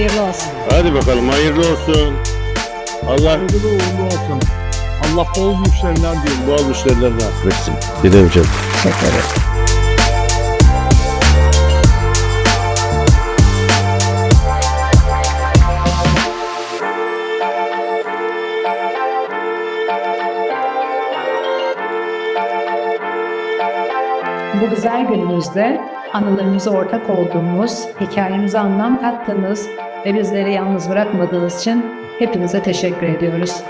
hayırlı olsun. Hadi bakalım hayırlı olsun. Allah Hayırlı uğurlu olsun. Allah bol müşteriler diyelim. bol müşteriler nasip etsin. Gidemeyeceğim. Teşekkür ederim. Bu güzel günümüzde anılarımıza ortak olduğumuz, hikayemize anlam kattığınız ve bizleri yalnız bırakmadığınız için hepinize teşekkür ediyoruz.